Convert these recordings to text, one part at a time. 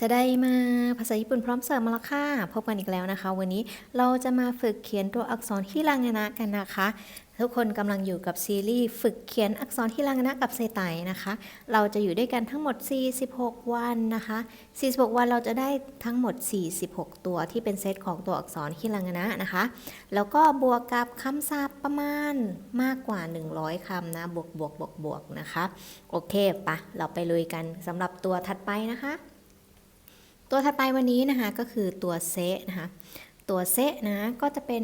จะได้มาภาษาญี่ปุ่นพร้อมเสิร์ฟมาแล้วค่ะพบกันอีกแล้วนะคะ วันนี้เราจะมาฝึกเขียนตัวอักษรฮิรางานะกันนะคะ ทุกคนกำลังอยู่กับซีรีส์ฝึกเขียนอักษรฮิรางานะกับเซไตนะคะ เราจะอยู่ด้วยกันทั้งหมด 46 วันนะคะ 46 วันเราจะได้ทั้งหมด 46 ตัวที่เป็นเซตของตัวอักษรฮิรางานะนะคะ แล้วก็บวกกับคำศัพท์ประมาณมากกว่า 100คำนะบวกบวกบวกบวกนะคะโอเคปะเราไปลุยกันสำหรับตัวถัดไปนะคะ ตัวถัดไปวันนี้นะคะก็คือตัวเซนะคะตัวเซนะก็จะเป็น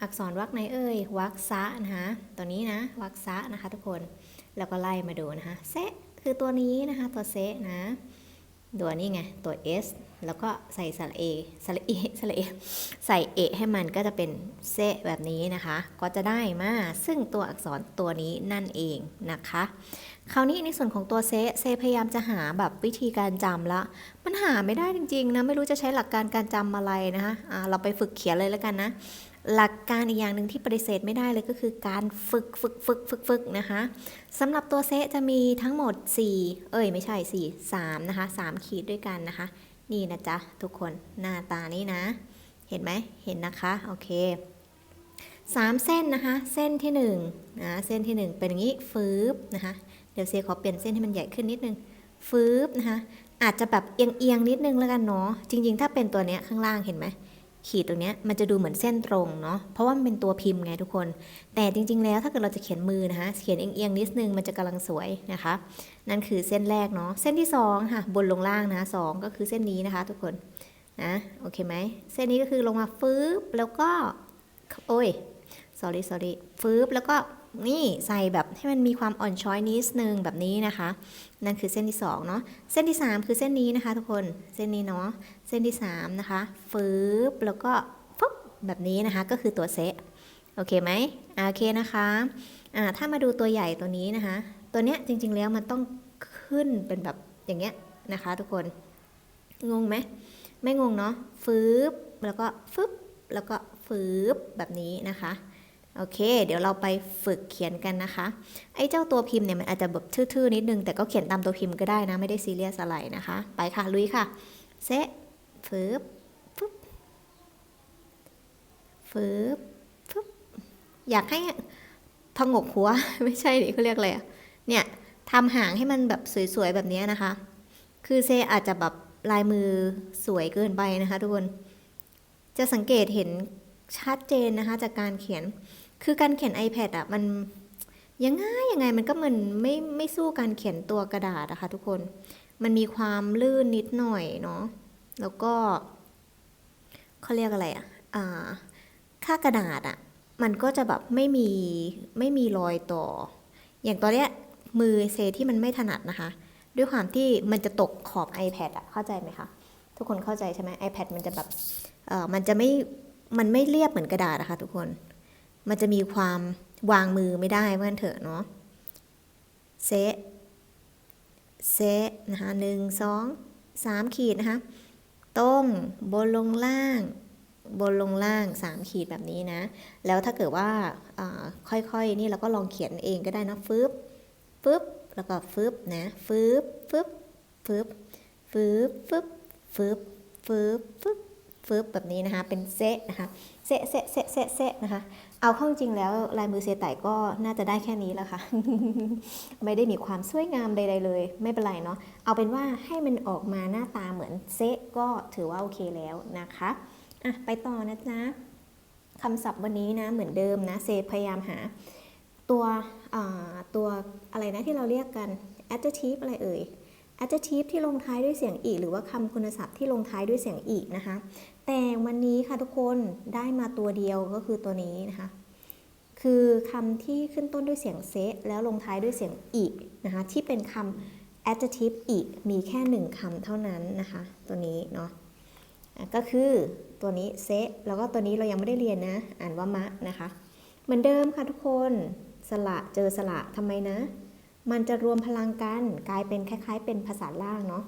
อักษรวรรคไหนเอ่ย วรรคซะนะคะตัวนี้นะวรรคซะนะคะทุกคนแล้วก็ไล่มาดูนะคะเซคือตัวนี้นะคะตัวเซนะตัวนี้ไงตัว S แล้วก็ใส่สระเอสระเอสระเอใส่เอให้มันก็จะเป็นเซแบบนี้นะคะ ก็จะได้มาซึ่งตัวอักษรตัวนี้นั่นเองนะคะ คราวนี้ในส่วนของตัวเซเซพยายามจะหาแบบวิธีการจำละ มันหาไม่ได้จริงๆนะไม่รู้จะใช้หลักการการจำอะไรนะคะะเราไปฝึกเขียนเลยแล้วกันนะ หลักการอีกอย่างหนึ่งที่ปฏิเสธไม่ได้เลยก็คือการฝึกฝึกฝึกฝึกฝึกนะคะสำหรับตัวเซจะมีทั้งหมด 4 เอ้ยไม่ใช่ 4 3 นะคะ 3 ขีดด้วยกันนะคะ นี่นะจ๊ะทุกคนหน้าตานี้นะ เห็นไหมเห็นนะคะโอเค3เส้นนะคะ เส้นที่1นะเส้นที่ 1 เป็นอย่างนี้ฟืบนะคะ เดี๋ยวเซขอเปลี่ยนเส้นให้มันใหญ่ขึ้นนิดนึงฟืบนะคะอาจจะแบบเอียงๆนิดนึงแล้วกันเนาะจริง ๆ ถ้าเป็นตัวเนี้ยข้างล่างเห็นไหมขีดตรงเนี้ยมันจะดูเหมือนเส้นตรงเนาะ เพราะว่ามันเป็นตัวพิมพ์ไงทุกคน แต่จริง ๆ แล้วถ้าเกิดเราจะเขียนมือนะคะ เขียนเอียงๆนิดนึงมันจะกำลังสวยนะคะ นั่นคือเส้นแรกเนาะ เส้นที่2ค่ะบนลงล่างนะสองก็คือเส้นนี้นะคะ ทุกคนนะโอเคไหม เส้นนี้ก็คือลงมาฟืบแล้วก็ โอ้ย sorry sorry ฟืบแล้วก็นี่ใส่แบบให้มันมีความอ่อนช้อยนิดนึงแบบนี้นะคะ นั่นคือเส้นที่2เนาะเส้นที่ 3 คือเส้นนี้นะคะ ทุกคนเส้นนี้เนาะเส้นที่3นะคะฟืบแล้วก็ฟุ๊บแบบนี้นะคะ ก็คือตัวเซะโอเคไหมโอเคนะคะอ่าถ้ามาดูตัวใหญ่ตัวนี้นะคะ ตัวเนี้ยจริง ๆ แล้วมันต้องขึ้นเป็นแบบอย่างเงี้ยนะคะ ทุกคนงงไหมไม่งงเนาะฟืบแล้วก็ฟึบแล้วก็ฟืบแบบนี้นะคะ โอเค เดี๋ยวเราไปฝึกเขียนกันนะคะ ไอ้เจ้าตัวพิมพ์เนี่ยมันอาจจะแบบทื่อๆนิดนึง แต่ก็เขียนตามตัวพิมพ์ก็ได้นะ ไม่ได้ซีเรียสอะไรนะคะ ไปค่ะ ลุยค่ะ เซะฟืบฟึบฟืบฟึบอยากให้พงกหัว ไม่ใช่ดิเขาเรียกอะไรอะเนี่ยทำหางให้มันแบบสวยๆแบบนี้นะคะ คือเซอาจจะแบบลายมือสวยเกินไปนะคะทุกคน จะสังเกตเห็นชัดเจนนะคะจากการเขียน คือการเขียน iPad อะมันยังไงยังไงมันก็มันไม่ไม่สู้การเขียนตัวกระดาษนะคะทุกคน มันมีความลื่นนิดหน่อยเนาะ แล้วก็เขาเรียกอะไรอะอ่า ค่ากระดาษอะมันก็จะแบบไม่มีไม่มีรอยต่อ อย่างตอนเนี้ยมือเซที่มันไม่ถนัดนะคะ ด้วยความที่มันจะตกขอบ iPad อะเข้าใจไหมคะ ทุกคนเข้าใจใช่ไหม iPad มันจะแบบเออมันจะไม่ มันไม่เรียบเหมือนกระดาษนะคะทุกคน มันจะมีความวางมือไม่ได้เพื่อนเถอะเนาะเซเซะนะคะหนึ่งสองสามขีดนะคะตรงบนลงล่าง บนลงล่างสามขีดแบบนี้นะ แล้วถ้าเกิดว่าค่อยๆ นี่เราก็ลองเขียนเองก็ได้นะฟึบฟึบแล้วก็ฟึบนะฟึบฟึบฟึบฟึบฟึบฟึบฟึบฟึบฟึบแบบนี้นะคะ เป็นเซะนะคะ เซะเซะเซะเซะเซะนะคะ เอาข้าจริงแล้วลายมือเซไต่ก็น่าจะได้แค่นี้แล้วค่ะ ไม่ได้มีความสวยงามใดๆเลย ไม่เป็นไรเนาะเอาเป็นว่าให้มันออกมาหน้าตาเหมือนเซก็ถือว่าโอเคแล้วนะคะอะไปต่อนะจ๊ะคำศัพท์วันนี้นะเหมือนเดิมนะเซพยายามหา ตัวตัวอะไรนะที่เราเรียกกัน adjective อะไรเอ่ย adjective ที่ลงท้ายด้วยเสียงอีหรือว่าคำคุณศัพท์ที่ลงท้ายด้วยเสียงอีนะคะ แต่วันนี้ค่ะทุกคนได้มาตัวเดียวก็คือตัวนี้นะคะ คือคำที่ขึ้นต้นด้วยเสียงเซแล้วลงท้ายด้วยเสียงอีกนะคะ ที่เป็นคำ adjective อีกมีแค่หนึ่งคำเท่านั้นนะคะ ตัวนี้เนาะก็คือตัวนี้เซแล้วก็ตัวนี้เรายังไม่ได้เรียนนะ อ่านว่ามะนะคะ เหมือนเดิมค่ะทุกคนสระเจอสระทำไมนะ มันจะรวมพลังกันกลายเป็นคล้าย ๆ เป็นภาษาล่างเนาะ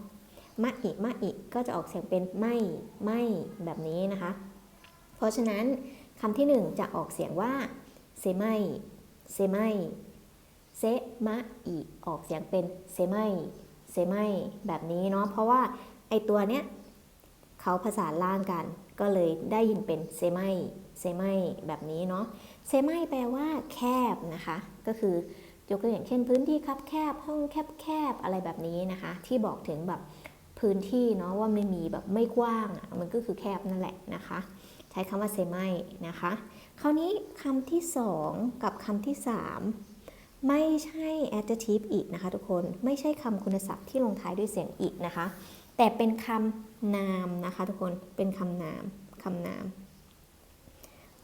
มะอิมะอิก็จะออกเสียงเป็นไม่ไม่แบบนี้นะคะ เพราะฉะนั้นคำที่หนึ่งจะออกเสียงว่าเซไม่เซไม่เซมะอิออกเสียงเป็นเซไม่เซไม่แบบนี้เนาะเพราะว่าไอตัวเนี้ยเขาผสานล่างกัน ก็เลยได้ยินเป็นเซไมเซไมแบบนี้เนาะเซไมแปลว่าแคบนะคะ ก็คือยกตัวอย่างเช่นพื้นที่คับแคบห้องแคบแคบอะไรแบบนี้นะคะ ที่บอกถึงแบบ พื้นที่เนาะว่าไม่มีแบบไม่กว้างอะมันก็คือแคบนั่นแหละนะคะ ใช้คำว่าเซไมนะคะ คราวนี้คำที่สองกับคำที่สามไม่ใช่ adjective อีกนะคะทุกคนไม่ใช่คำคุณศัพท์ที่ลงท้ายด้วยเสียงอีกนะคะ แต่เป็นคำนามนะคะทุกคนเป็นคำนามคำนาม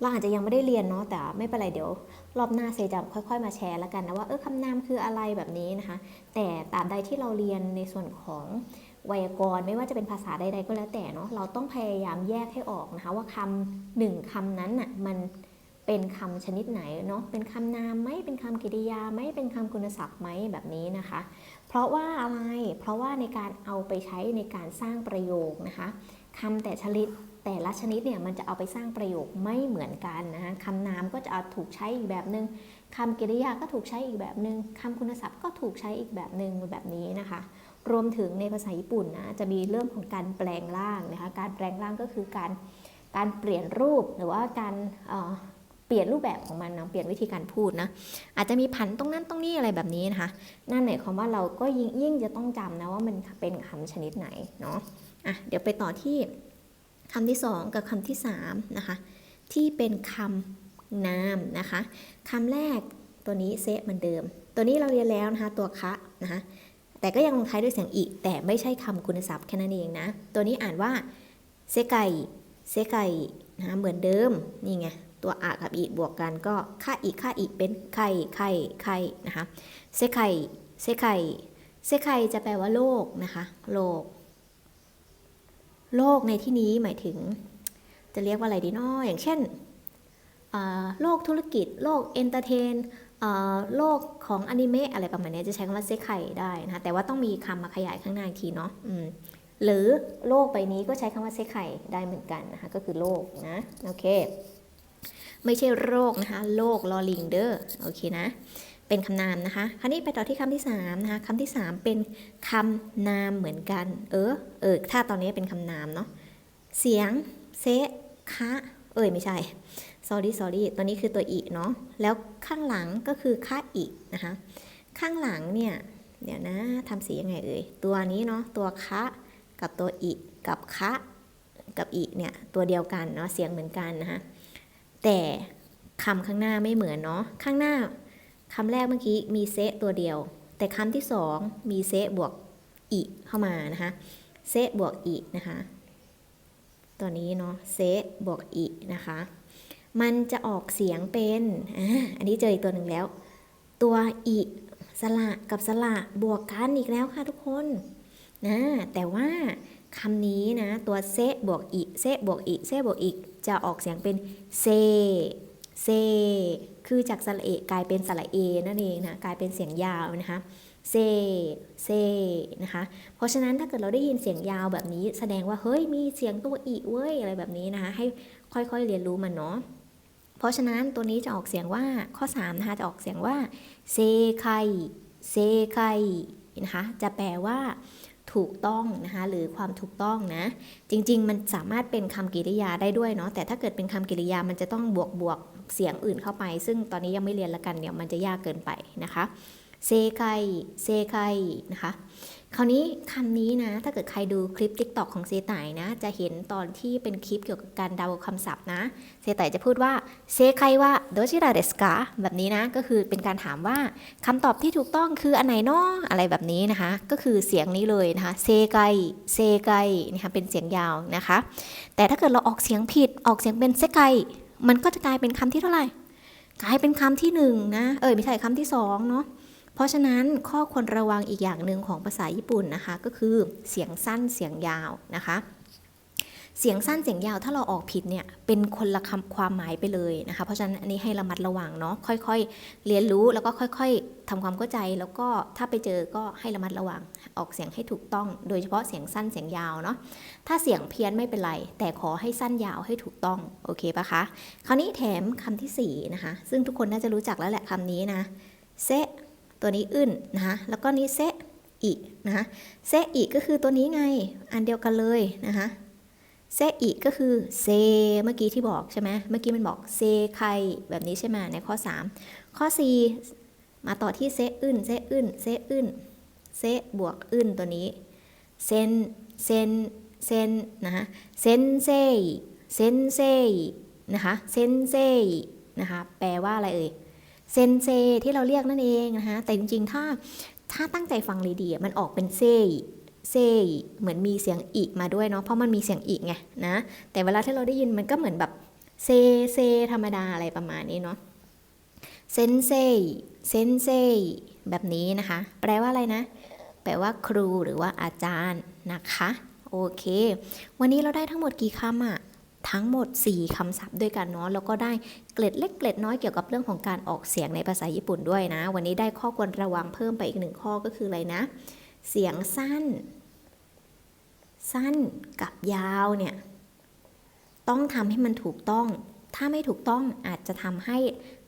เราอาจจะยังไม่ได้เรียนเนาะแต่ไม่เป็นไรเดี๋ยว รอบหน้าเซจะค่อย ๆ มาแชร์แล้วกันนะว่าเออคำนามคืออะไรแบบนี้นะคะ แต่ตราบใดที่เราเรียนในส่วนของ ไวยากรณ์ไม่ว่าจะเป็นภาษาใด ๆ ก็แล้วแต่เนาะเราต้องพยายามแยกให้ออกนะคะว่าคำหนึ่งคำนั้นน่ะมันเป็นคำชนิดไหนเนาะเป็นคำนามไหมเป็นคำกริยาไหมเป็นคำคุณศัพท์ไหมแบบนี้นะคะ เพราะว่าอะไรเพราะว่าในการเอาไปใช้ในการสร้างประโยคนะคะคำแต่ชนิดแต่ละชนิดเนี่ยมันจะเอาไปสร้างประโยคไม่เหมือนกันนะคะคำนามก็จะถูกใช้อีกแบบหนึง่งคำกริยาก็ถูกใช้อีกแบบหนึง่งคำคุณศัพท์ก็ถูกใช้อีกแบบหนึ่งแบบนี้นะคะ รวมถึงในภาษาญี่ปุ่นนะจะมีเรื่องของการแปลงร่างนะคะการแปลงร่างก็คือการการเปลี่ยนรูปหรือว่าการเเปลี่ยนรูปแบบของมันนะเปลี่ยนวิธีการพูดนะอาจจะมีผันตรงนั้นตรงนี้อะไรแบบนี้นะคะนั่นหมายความว่าเราก็ยิ่งยิ่งจะต้องจำนะว่ามันเป็นคำชนิดไหนเนาะอะเดี๋ยวไปต่อที่คำที่สองกับคำที่สามนะคะที่เป็นคำนามนะคะคำแรกตัวนี้เซะเหมือนเดิม ตัวนี้เราเรียนแล้วนะคะตัวคะนะคะ แต่ก็ยังลงท้ายด้วยเสียงอีแต่ไม่ใช่คำคุณศัพท์แค่นั้นเองนะ ตัวนี้อ่านว่าเซไกเซไกนะเหมือนเดิม นี่ไง ตัวอะกับอีบวกกันก็ค่าอีค่าอีเป็นไข่ไข่ไข่นะคะเซไกเซไกเซไกจะแปลว่าโลกนะคะ โลก โลกในที่นี้หมายถึง จะเรียกว่าอะไรดีเนาะอย่างเช่นโลกธุรกิจ โลกเอนเตอร์เทน โลกของอนิเมะอะไรประมาณนี้จะใช้คำว่าเซไคได้นะคะแต่ว่าต้องมีคำมาขยายข้างหน้าอีกทีเนาะหรือโลกใบนี้ก็ใช้คำว่าเซไคได้เหมือนกันนะคะก็คือโลกนะโอเค ไม่ใช่โรคนะคะโลกลอลิงเดอร์โอเคนะเป็นคำนามนะคะคราวนี้ไปต่อที่คำที่3นะคะคำที่ 3 เป็นคำนามเหมือนกัน เออเออถ้าตอนนี้เป็นคำนามเนาะเสียงเซคะเอ้ยไม่ใช่ sorry sorry ตัวนี้คือตัวอีเนาะแล้วข้างหลังก็คือค่าอีนะคะข้างหลังเนี่ยเดี๋ยวนะทำสียังไงเอ่ยตัวนี้เนาะตัวคะกับตัวอีกับคะกับอีเนี่ยตัวเดียวกันเนาะเสียงเหมือนกันนะคะแต่คำข้างหน้าไม่เหมือนเนาะข้างหน้าคำแรกเมื่อกี้มีเซะตัวเดียว แต่คำที่สองมีเซะบวกอีเข้ามานะคะเซะบวกอีนะคะ ตัวนี้เนาะเซะบวกอีนะคะ มันจะออกเสียงเป็นอ่าอันนี้เจออีกตัวหนึ่งแล้ว ตัวอีสระกับสระบวกกันอีกแล้วค่ะทุกคนนะแต่ว่าคำนี้นะ ตัวเซบวกอีเซบวกอีเซบวกอีจะออกเสียงเป็นเซเซคือจากสระเอกลายเป็นสระเอนั่นเองนะกลายเป็นเสียงยาวนะคะเซเซนะคะ เพราะฉะนั้นถ้าเกิดเราได้ยินเสียงยาวแบบนี้ แสดงว่าเฮ้ยมีเสียงตัวอีเว้ยอะไรแบบนี้นะคะ ให้ค่อยๆเรียนรู้มันเนาะ เพราะฉะนั้นตัวนี้จะออกเสียงว่าข้อ3นะคะจะออกเสียงว่าเซไคเซไคนะคะจะแปลว่าถูกต้องนะคะหรือความถูกต้องนะ จริงๆ มันสามารถเป็นคำกริยาได้ด้วยเนาะแต่ถ้าเกิดเป็นคำกริยามันจะต้องบวกบวกเสียงอื่นเข้าไป ซึ่งตอนนี้ยังไม่เรียนละกันเดี๋ยวมันจะยากเกินไปนะคะเซไคเซไคนะคะ คราวนี้คำนี้นะ ถ้าเกิดใครดูคลิป t ิ k t o k ของเซตไตนะ จะเห็นตอนที่เป็นคลิปเกี่ยวกับการเดาคำศัพท์นะ เซตไตจะพูดว่าเซไครว่าโดชิราเดสกาแบบนี้นะ ก็คือเป็นการถามว่าคำตอบที่ถูกต้องคืออันไหนเนาะอะไรแบบนี้นะคะ ก็คือเสียงนี้เลยนะคะ เซไกเซไกนะคะเป็นเสียงยาวนะคะ แต่ถ้าเกิดเราออกเสียงผิดออกเสียงเป็นเซไกมันก็จะกลายเป็นคำที่เท่าไหร่ กลายเป็นคำที่หนึ่งนะ เออไม่ใช่คำที่สองเนาะ เพราะฉะนั้นข้อควรระวังอีกอย่างหนึ่งของภาษาญี่ปุ่นนะคะ ก็คือเสียงสั้นเสียงยาวนะคะ เสียงสั้นเสียงยาวถ้าเราออกผิดเนี่ยเป็นคนละคำความหมายไปเลยนะคะ เพราะฉะนั้นอันนี้ให้ระมัดระวังเนาะค่อยๆ เรียนรู้แล้วก็ค่อยๆทำความเข้าใจแล้วก็ถ้าไปเจอก็ให้ระมัดระวังออกเสียงให้ถูกต้อง โดยเฉพาะเสียงสั้นเสียงยาวเนาะถ้าเสียงเพี้ยนไม่เป็นไร แต่ขอให้สั้นยาวให้ถูกต้องโอเคปะคะคราวนี้แถมคำที่สี่นะคะซึ่งทุกคนน่าจะรู้จักแล้วแหละคำนี้นะเซะ ตัวนี้อึ้นนะคะแล้วก็นี้เซะอินะคะเซอิก็คือตัวนี้ไง อันเดียวกันเลยนะคะเซอิก็คือเซเมื่อกี้ที่บอกใช่ไหมเมื่อกี้มันบอกเซไคแบบนี้ใช่ไหมในข้อ 3 ข้อ 4 มาต่อที่เซอึนเซอึนเซอึนเซบวกอึนตัวนี้เซนเซนเซนนะคะเซนเซเซนเซนะคะเซนเซนะคะแปลว่าอะไรเอ่ย เซนเซที่เราเรียกนั่นเองนะคะแต่จริงๆ ถ้าถ้าตั้งใจฟังดีๆมันออกเป็นเซเซเหมือนมีเสียงอีกมาด้วยเนาะเพราะมันมีเสียงอีกไงนะแต่เวลาที่เราได้ยินมันก็เหมือนแบบเซเซธรรมดาอะไรประมาณนี้เนาะเซนเซเซนเซแบบนี้นะคะ แปลว่าอะไรนะ แปลว่าครูหรือว่าอาจารย์นะคะ โอเค วันนี้เราได้ทั้งหมดกี่คำอะ ทั้งหมด 4คำศัพท์ด้วยกันเนาะแล้วก็ได้เกล็ดเล็กเกล็ดน้อยเกี่ยวกับเรื่องของการออกเสียงในภาษาญี่ปุ่นด้วยนะ วันนี้ได้ข้อควรระวังเพิ่มไปอีกหนึ่งข้อก็คืออะไรนะ เสียงสั้น สั้นกับยาวเนี่ยต้องทำให้มันถูกต้อง ถ้าไม่ถูกต้องอาจจะทำให้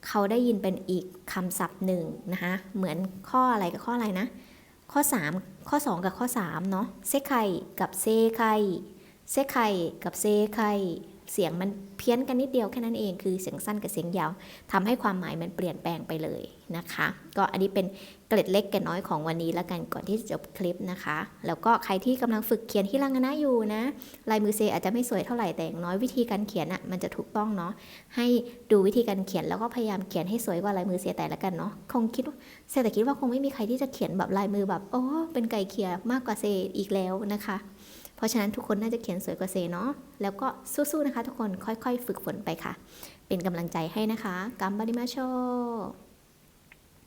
เขาได้ยินเป็นอีกคำศัพท์หนึ่งนะคะเหมือนข้ออะไรกับข้ออะไรนะ ข้อ 3 ข้อ 2 กับข้อ3เนาะเซไคกับเซไค เซไคกับเซไคเสียงมันเพี้ยนกันนิดเดียวแค่นั้นเองคือเสียงสั้นกับเสียงยาวทำให้ความหมายมันเปลี่ยนแปลงไปเลยนะคะ ก็อันนี้เป็นเกล็ดเล็กเกล็ดน้อยของวันนี้แล้วกันก่อนที่จะจบคลิปนะคะ แล้วก็ใครที่กำลังฝึกเขียนฮิรังานะอยู่นะลายมือเซอาจจะไม่สวยเท่าไหร่แต่อย่างน้อยวิธีการเขียนอะ่ะมันจะถูกต้องเนาะให้ดูวิธีการเขียนแล้วก็พยายามเขียนให้สวยกว่าลายมือเซแต่ละกันเนาะคงคิดเซแต่คิดว่าคงไม่มีใครที่จะเขียนแบบลายมือแบบโอ้เป็นไก่เขียมากกว่าเซอีกแล้วนะคะ ราะฉะนั้นทุกคนน่าจะเขียนสวยกว่าเซเนาะแล้วก็สู้ๆนะคะ ทุกคนค่อยๆ ฝึกฝนไปค่ะ เป็นกำลังใจให้นะคะกัมบาริมาโช